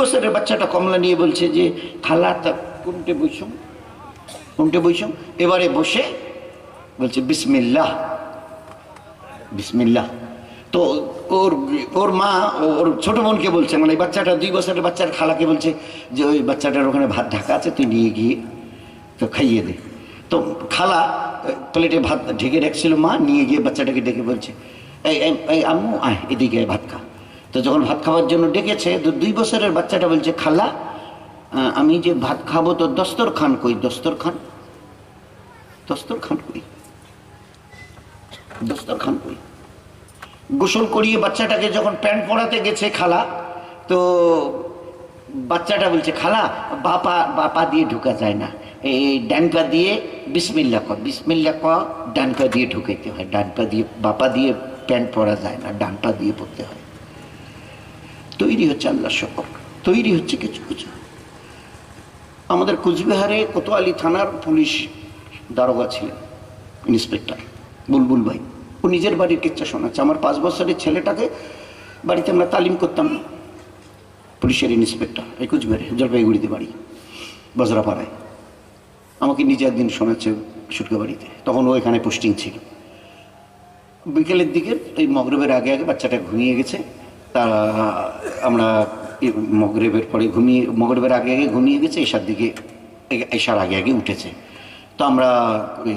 বছরের বাচ্চাটা কমলা নিয়ে বলছে যে খালা তা কোনটে বৈষম কোনটে বৈষম এবারে বসে বলছে, বিসমিল্লাহ বিসমিল্লাহ। তো ওর ওর মা, ওর ছোট বোনকে বলছে মানে বাচ্চাটা, দুই বছরের বাচ্চার খালাকে বলছে যে, ওই বাচ্চাটার ওখানে ভাত ঢাকা আছে, তুই নিয়ে গিয়ে তো খাইয়ে দে। তো খালা প্লেটে ভাত ঢেকে রাখছিল, মা নিয়ে গিয়ে বাচ্চাটাকে ডেকে বলছে, এই আম্মু, আয়, এদিকে ভাত খা। তো যখন ভাত খাওয়ার জন্য ডেকেছে, তো দুই বছরের বাচ্চাটা বলছে, খালা আমি যে ভাত খাব তো দস্তর খান কই? দস্তর খান দস্তর খান কই? দস্তর খান কই? গোসল করিয়ে বাচ্চাটাকে যখন প্যান্ট পরাতে গেছে খালা, তো বাচ্চাটা বলছে, খালা, বাপা বাপা দিয়ে ঢুকা যায় না। এই ডান পা দিয়ে বিসমিল্লা ক বিসমিল্লা ক ডান পা দিয়ে ঢুকাইতে হয়। ডান পা দিয়ে, বাপা দিয়ে প্যান্ট পরা যায় না ডান পা দিয়ে পড়তে হয়। তৈরি হচ্ছে আল্লাহ শকর। তৈরি হচ্ছে কিছু কিছু। আমাদের কুচবিহারে কোতোয়ালি থানার পুলিশ দারোগা ছিলেন, ইন্সপেক্টর বুলবুল ভাই। ও নিজের বাড়ির কিচ্ছা শোনাচ্ছে। আমার পাঁচ বছরের ছেলেটাকে বাড়িতে আমরা তালিম করতাম না। পুলিশের ইন্সপেক্টর এই কুচবিহারে, জলপাইগুড়িতে বাড়ি, বজরাপাড়ায়। আমাকে নিজে একদিন শোনাচ্ছে সুটকা বাড়িতে। তখন ও এখানে পোস্টিং ছিল। বিকেলের দিকে, এই মগরবের আগে আগে বাচ্চাটা ঘুমিয়ে গেছে। তা আমরা মগরেবের পরে ঘুমিয়ে, মগরেবের আগে আগে ঘুমিয়ে গেছে এসার দিকে এসার আগে আগে উঠেছে। তো আমরা ওই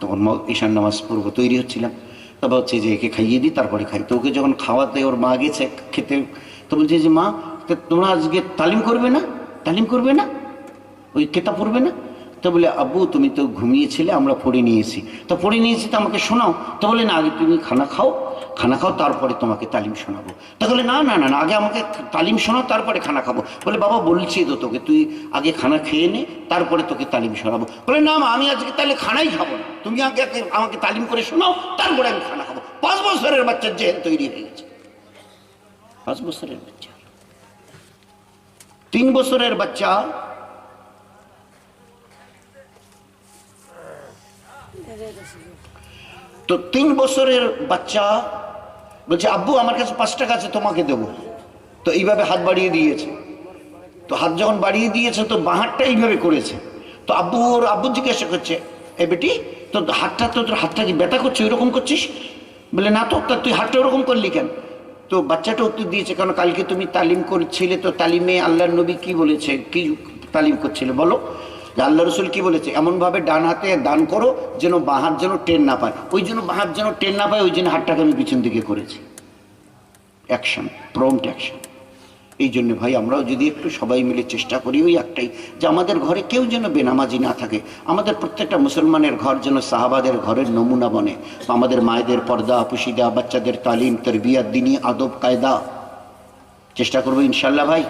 তখন ঈশান নামাজ পূর্ব তৈরি হচ্ছিলাম। তারপর হচ্ছে যে একে খাইয়ে দিই, তারপরে খাই। তো ওকে যখন খাওয়াতে ওর মা গেছে খেতে, তো বলছে যে, মা তোমরা আজকে তালিম করবে না? তালিম করবে না? ওই কেতা পড়বে না? তো বলে, আব্বু, তুমি তো ঘুমিয়েছিলে, আমরা পড়ে নিয়েছি। তো পড়ে নিয়েছি, তো আমাকে শোনাও। তো বলে, না, আগে তুমি খানা খাও। খানা খাও, তারপরে তোমাকে তালিম শোনাবো। তা বলে, না না না না, আগে আমাকে তালিম শোনাও, তারপরে খানা খাব। বলে, বাবা, বলছি তো তোকে, তুই আগে খানা খেয়ে নে, তারপরে তোকে তালিম শোনাবো। বলে, না আমি আজকে তাহলে খানাই খাব না। তুমি আগে আমাকে তালিম করে শোনাও, তারপরে আমি খানা খাব। পাঁচ বছরের বাচ্চার জেহেন তৈরি হয়ে গেছে। পাঁচ বছরের বাচ্চা। তিন বছরের বাচ্চা তো তিন বছরের বাচ্চা বলছে, আব্বু, আমার কাছে পাঁচ টাকা আছে, তোমাকে দেবো। তো এইভাবে হাত বাড়িয়ে দিয়েছে। তো হাত যখন বাড়িয়ে দিয়েছে, তো বাহারটা এইভাবে করেছে। তো আব্বু ওর, আব্বু জিজ্ঞাসা করছে, এ বেটি, তো হাতটা, তো তোর হাতটা কি ব্যথা করছে, ওইরকম করছিস? বলে, না তো তুই হাতটা ওরকম করলি কেন? তো বাচ্চাটা উত্তর দিয়েছে, কারণ কালকে তুমি তালিম করছিলে, তো তালিমে আল্লাহর নবী কি বলেছে, কি তালিম করছিলে, বলো? আল্লাহ রসুল কি বলেছে? এমনভাবে ডান হাতে দান করো যেন বাঁ হাত যেন টেন না পায়। ওই জন্য বাঁ হাত যেন টেন না পায়, ওই জন্য হাতটাকে আমি পিছন দিকে করেছি। অ্যাকশন প্রম্পট অ্যাকশন এই জন্য ভাই, আমরাও যদি একটু সবাই মিলে চেষ্টা করি ওই একটাই, যে আমাদের ঘরে কেউ যেন বেনামাজি না থাকে, আমাদের প্রত্যেকটা মুসলমানের ঘর যেন সাহাবাদের ঘরের নমুনা বনে আমাদের মায়েদের পর্দা, পুশিদা, বাচ্চাদের তালিম, তরবিয়াত, দিনী, আদব, কায়দা। চেষ্টা করব ইনশাল্লাহ ভাই।